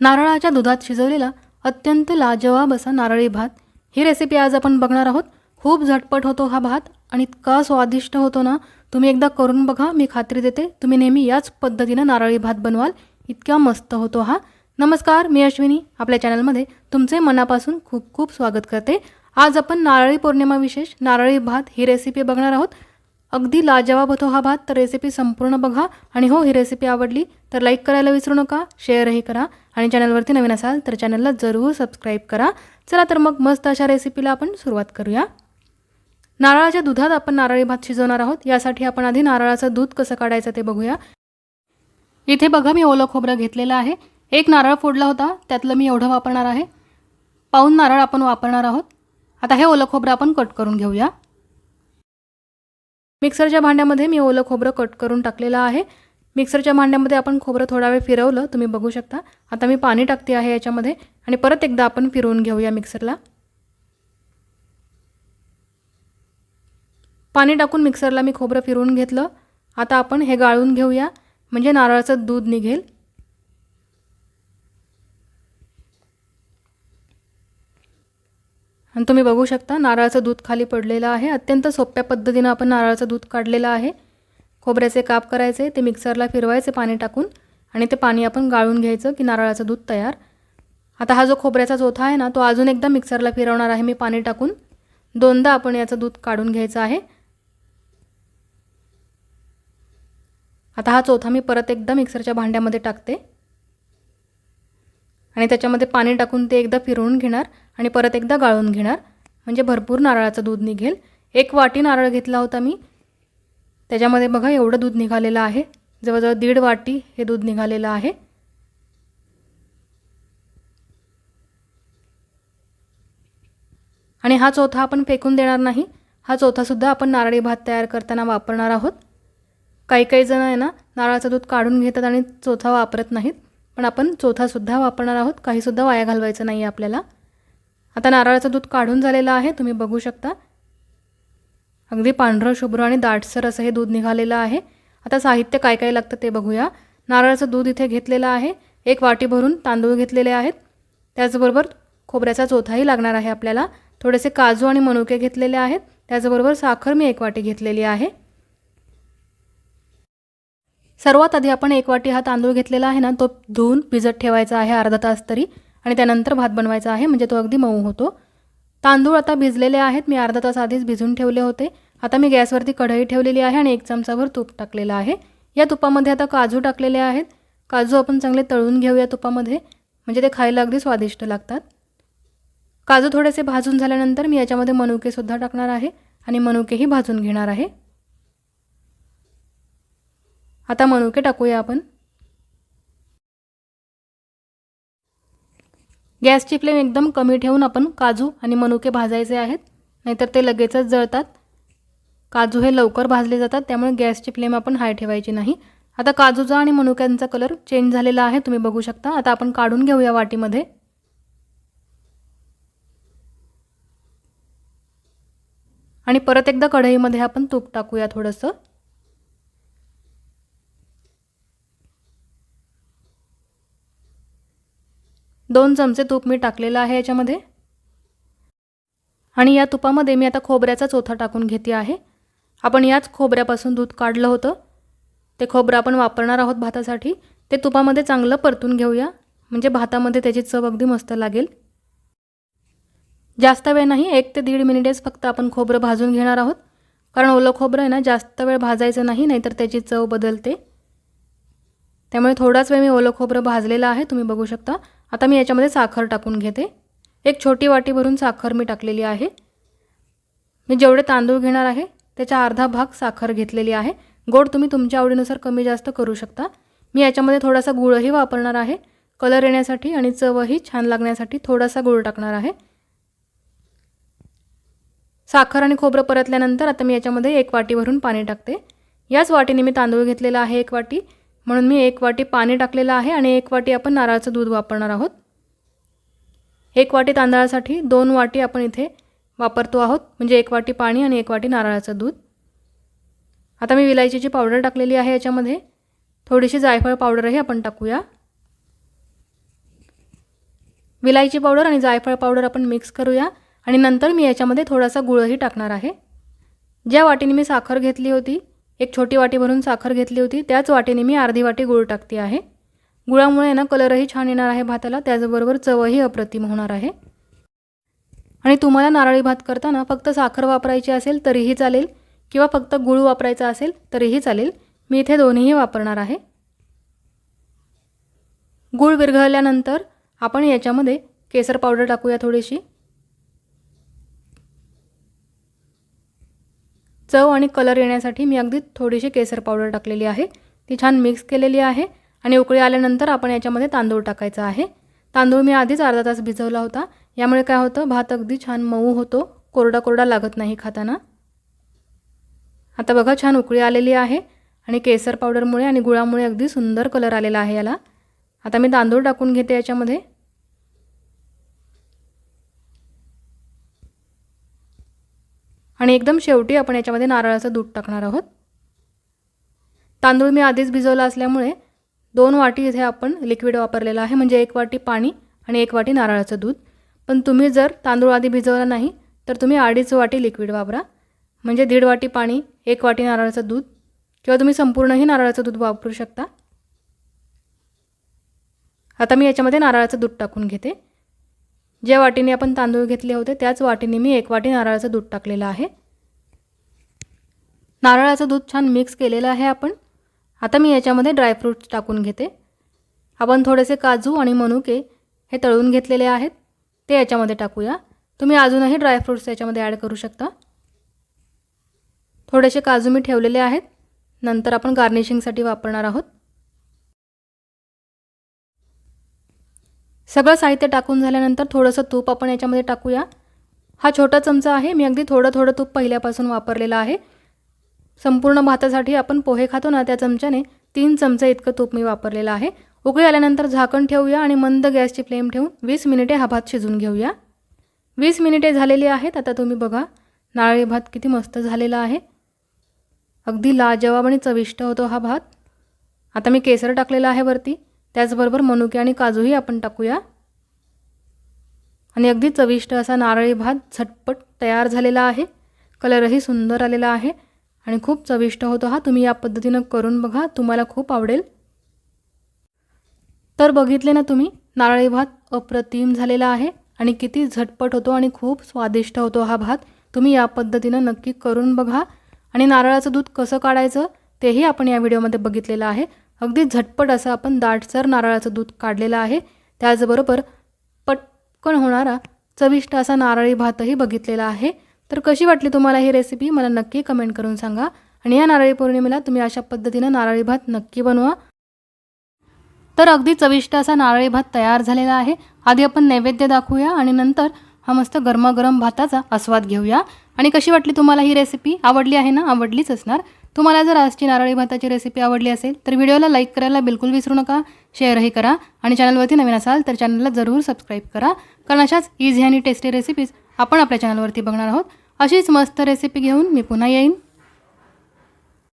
नारळाच्या दुधात शिजवलेला अत्यंत लाजवाब असा नारळी भात. ही रेसिपी आज आपण बघणार आहोत. खूप झटपट होतो हा भात आणि इतका स्वादिष्ट होतो ना. तुम्ही एकदा करून बघा मी खात्री देते. तुम्ही नेहमी याच पद्धतीनं नारळी भात बनवाल. इतका मस्त होतो हा. नमस्कार मी अश्विनी. आपल्या चॅनलमध्ये तुमचे मनापासून खूप खूप स्वागत करते. आज आपण नारळी पौर्णिमा विशेष नारळी भात ही रेसिपी बघणार आहोत. अगदी लाजवाब होतो हा भात तर रेसिपी संपूर्ण बघा. आणि हो ही रेसिपी आवडली तर लाईक करायला विसरू नका शेअरही करा. आणि चॅनलवरती नवीन असाल तर चॅनलला जरूर सबस्क्राईब करा. चला तर मग मस्त अशा रेसिपीला आपण सुरुवात करूया. नारळाच्या दुधात आपण नारळी भात शिजवणार आहोत. यासाठी आपण आधी नारळाचं दूध कसं काढायचं ते बघूया. इथे बघा मी ओलं खोबरं घेतलेलं आहे. एक नारळ फोडला होता त्यातलं मी एवढं वापरणार आहे. पाऊन नारळ आपण वापरणार आहोत. आता हे ओलं खोबरं आपण कट करून घेऊया. मिक्सरच्या भांड्यामध्ये मी ओलं खोबरं कट करून टाकलेलं आहे. मिक्सरच्या भांड्यामध्ये आपण खोबरं थोडा वेळ फिरवलं तुम्ही बघू शकता. आता मी पाणी टाकते आहे याच्यामध्ये आणि परत एकदा आपण फिरवून घेऊया मिक्सरला. पाणी टाकून मिक्सरला मी खोबरं फिरवून घेतलं. आता आपण हे गाळून घेऊया. म्हणजे नारळाचं दूध निघेल. आणि तुम्ही बघू शकता नारळाचं दूध खाली पडलेलं आहे. अत्यंत सोप्या पद्धतीनं आपण नारळाचं दूध काढलेलं आहे. खोबऱ्याचे काप करायचे ते मिक्सरला फिरवायचे पाणी टाकून आणि ते पाणी आपण गाळून घ्यायचं की नारळाचं दूध तयार. आता हा जो खोबऱ्याचा चोथा आहे ना तो अजून एकदा मिक्सरला फिरवणार आहे मी पाणी टाकून. दोनदा आपण याचं दूध काढून घ्यायचं आहे. आता हा चौथा मी परत एकदा मिक्सरच्या भांड्यामध्ये टाकते. आणि त्याच्यामध्ये पाणी टाकून ते एकदा फिरवून घेणार. आणि परत एकदा गाळून घेणार. म्हणजे भरपूर नारळाचं दूध निघेल. एक वाटी नारळ घेतला होता मी. त्याच्यामध्ये बघा एवढं दूध निघालेलं आहे. जवळजवळ दीड वाटी हे दूध निघालेलं आहे. आणि हा चौथा आपण फेकून देणार नाही. हा चौथासुद्धा आपण नारळी भात तयार करताना वापरणार आहोत. काही काही जण आहे ना नारळाचं दूध काढून घेतात आणि चौथा वापरत नाहीत. पण आपण चौथासुद्धा वापरणार आहोत. काहीसुद्धा वाया घालवायचं नाही आहे आपल्याला. आता नारळाचं दूध काढून झालेलं आहे तुम्ही बघू शकता. अगदी पांढरं शुभ्र आणि दाटसर असं हे दूध निघालेलं आहे. आता साहित्य काय काय लागतं ते बघूया. नारळाचं दूध इथे घेतलेलं आहे. एक वाटी भरून तांदूळ घेतलेले आहेत. त्याचबरोबर खोबऱ्याचा चोथाही लागणार आहे आपल्याला. थोडेसे काजू आणि मनुके घेतलेले आहेत. त्याचबरोबर साखर मी एक वाटी घेतलेली आहे. सर्वात आधी आपण एक वाटी हा तांदूळ घेतलेला आहे ना तो धुवून भिजत ठेवायचा आहे अर्धा तास तरी. आणि त्यानंतर भात बनवायचा आहे म्हणजे तो अगदी मऊ होतो. तांदूळ आता भिजलेले आहेत मी अर्धा तास आधीच भिजून ठेवले होते. आता मी गॅसवरती कढई ठेवलेली आहे आणि एक चमचाभर तूप टाकलेलं आहे. या तुपामध्ये आता काजू टाकलेले आहेत. काजू आपण चांगले तळून घेऊया तुपामध्ये म्हणजे ते खायला अगदी स्वादिष्ट लागतात. काजू थोडेसे भाजून झाल्यानंतर मी याच्यामध्ये मनुकेसुद्धा टाकणार आहे आणि मनुकेही भाजून घेणार आहे. आता मनुके टाकूया आपण. गॅसची फ्लेम एकदम कमी ठेवून आपण काजू आणि मनुके भाजायचे आहेत. नाहीतर ते लगेचच जळतात. काजू हे लवकर भाजले जातात त्यामुळे गॅसची फ्लेम आपण हाय ठेवायची नाही. आता काजूचा आणि मनुक्यांचा कलर चेंज झालेला आहे तुम्ही बघू शकता. आता आपण काढून घेऊया वाटीमध्ये. आणि परत एकदा कढईमध्ये आपण तूप टाकूया थोडंसं. दोन चमचे तूप मी टाकलेलं आहे याच्यामध्ये. आणि या तुपामध्ये मी आता खोबऱ्याचा चोथा टाकून घेते आहे. आपण याच खोबऱ्यापासून दूध काढलं होतं. ते खोबरं आपण वापरणार आहोत भातासाठी. ते तुपामध्ये चांगलं परतून घेऊया. म्हणजे भातामध्ये त्याची चव अगदी मस्त लागेल. जास्त वेळ नाही एक ते दीड मिनिटेच फक्त आपण खोबरं भाजून घेणार आहोत. कारण ओलं खोबरं आहे ना जास्त वेळ भाजायचं नाही नाहीतर त्याची चव बदलते. त्यामुळे थोडाच वेळ मी ओलं खोबरं भाजलेलं आहे तुम्ही बघू शकता. आता मी याच्यामध्ये साखर टाकून घेते. एक छोटी वाटी भरून साखर मी टाकलेली आहे. मी जेवढे तांदूळ घेणार आहे त्याचा अर्धा भाग साखर घेतलेली आहे. गोड तुम्ही तुमच्या आवडीनुसार कमी जास्त करू शकता. मी याच्यामध्ये थोडासा गुळही वापरणार आहे. कलर येण्यासाठी आणि चवही छान लागण्यासाठी थोडासा गुळ टाकणार आहे. साखर आणि खोबरं परतल्यानंतर आता मी याच्यामध्ये एक वाटी भरून पाणी टाकते. याच वाटीने मी तांदूळ घेतलेला आहे एक वाटी. म्हणून मी एक वाटी पाणी टाकलेलं आहे आणि एक वाटी आपण नारळाचं दूध वापरणार आहोत. एक वाटी तांदळासाठी दोन वाटी आपण इथे वापरतो आहोत म्हणजे एक वाटी पाणी आणि एक वाटी नारळाचं दूध. आता मी विलायचीची पावडर टाकलेली आहे याच्यामध्ये. थोडीशी जायफळ पावडरही आपण टाकूया. विलायची पावडर आणि जायफळ पावडर आपण मिक्स करूया आणि नंतर मी याच्यामध्ये थोडासा गुळही टाकणार आहे. ज्या वाटीने मी साखर घेतली होती एक छोटी वाटी भरून साखर घेतली होती. त्याच वाटीने मी अर्धी वाटी गूळ टाकते आहे. गुळामुळे ना कलरही छान येणार आहे भाताला. त्याचबरोबर चवही अप्रतिम होणार आहे. आणि तुम्हाला नारळी भात करताना फक्त साखर वापरायची असेल तरीही चालेल किंवा फक्त गुळ वापरायचा असेल तरीही चालेल. मी इथे दोन्हीही वापरणार आहे. गूळ विरघळल्यानंतर आपण याच्यामध्ये केसर पावडर टाकूया थोडीशी. चव आणि कलर येण्यासाठी मी अगदी थोडीशी केसर पावडर टाकलेली आहे. ती छान मिक्स केलेली आहे आणि उकळी आल्यानंतर आपण याच्यामध्ये तांदूळ टाकायचा आहे. तांदूळ मी आधीच अर्धा तास भिजवला होता. यामुळे काय होतं? भात अगदी छान मऊ होतो. कोरडा कोरडा लागत नाही खाताना. आता बघा छान उकळी आलेली आहे आणि केसर पावडरमुळे आणि गुळामुळे अगदी सुंदर कलर आलेला आहे याला. आता मी तांदूळ टाकून घेते याच्यामध्ये. आणि एकदम शेवटी आपण याच्यामध्ये नारळाचं दूध टाकणार आहोत. तांदूळ मी आधीच भिजवला असल्यामुळे दोन वाटी इथे आपण लिक्विड वापरलेलं आहे. म्हणजे एक वाटी पाणी आणि एक वाटी नारळाचं दूध. पण तुम्ही जर तांदूळ आधी भिजवला नाही तर तुम्ही अडीच वाटी लिक्विड वापरा. म्हणजे दीड वाटी पाणी एक वाटी नारळाचं दूध किंवा तुम्ही संपूर्णही नारळाचं दूध वापरू शकता. आता मी याच्यामध्ये नारळाचं दूध टाकून घेते. ज्या वाटीने आपण तांदूळ घेतले होते त्याच वाटीने मी एक वाटी नारळाचं दूध टाकलेलं आहे. नारळाचं दूध छान मिक्स केलेलं आहे आपण. आता मी याच्यामध्ये ड्रायफ्रूट्स टाकून घेते. आपण थोडेसे काजू आणि मनुके हे तळून घेतलेले आहेत. ते याच्यामध्ये टाकूया. तुम्ही अजूनही ड्रायफ्रूट्स याच्यामध्ये ॲड करू शकता. थोडेसे काजू मी ठेवलेले आहेत. नंतर आपण गार्निशिंगसाठी वापरणार आहोत. सगळं साहित्य टाकून झाल्यानंतर थोडंसं तूप आपण याच्यामध्ये टाकूया. हा छोटा चमचा आहे. मी अगदी थोडं थोडं तूप पहिल्यापासून वापरलेलं आहे. संपूर्ण भातासाठी आपण पोहे खातो ना त्या चमच्याने तीन चमचे इतकं तूप मी वापरलेलं आहे. उकळी आल्यानंतर झाकण ठेवूया आणि मंद गॅसची फ्लेम ठेवून वीस मिनिटे हा भात शिजून घेऊया. वीस मिनिटे झालेली आहेत. आता तुम्ही बघा नारळी भात किती मस्त झालेला आहे. अगदी लाजवाब आणि चविष्ट होतो हा भात. आता मी केसर टाकलेला आहे वरती. त्याचबरोबर मनुके आणि काजूही आपण टाकूया. आणि अगदी चविष्ट असा नारळी भात झटपट तयार झालेला आहे. कलरही सुंदर आलेला आहे आणि खूप चविष्ट होतो हा. तुम्ही या पद्धतीनं करून बघा तुम्हाला खूप आवडेल. तर बघितले ना तुम्ही नारळी भात अप्रतिम झालेला आहे आणि किती झटपट होतो आणि खूप स्वादिष्ट होतो हा भात. तुम्ही या पद्धतीनं नक्की करून बघा. आणि नारळाचं दूध कसं काढायचं तेही आपण या व्हिडिओमध्ये बघितलेलं आहे. अगदी झटपट असं आपण दाटसर नारळाचं दूध काढलेलं आहे. त्याचबरोबर पटकन होणारा चविष्ट असा नारळी भातही बघितलेला आहे. तर कशी वाटली तुम्हाला ही रेसिपी मला नक्की कमेंट करून सांगा. आणि या नारळी पौर्णिमेला तुम्ही अशा पद्धतीनं नारळी भात नक्की बनवा. तर अगदी चविष्ट असा नारळी भात तयार झालेला आहे. आधी आपण नैवेद्य दाखवूया आणि नंतर हा मस्त गरमागरम भाताचा आस्वाद घेऊया. आणि कशी वाटली तुम्हाला ही रेसिपी आवडली आहे ना? आवडलीच असणार. तुम्हाला जर आजची नारळी भाताची रेसिपी आवडली असेल तर व्हिडिओला लाईक करायला बिलकुल विसरू नका. शेअरही करा. आणि चॅनलवरती नवीन असाल तर चॅनलला जरूर सबस्क्राईब करा. कारण अशाच इझी आणि टेस्टी रेसिपीज आपण आपल्या चॅनलवरती बघणार आहोत. अशीच मस्त रेसिपी घेऊन मी पुन्हा येईन.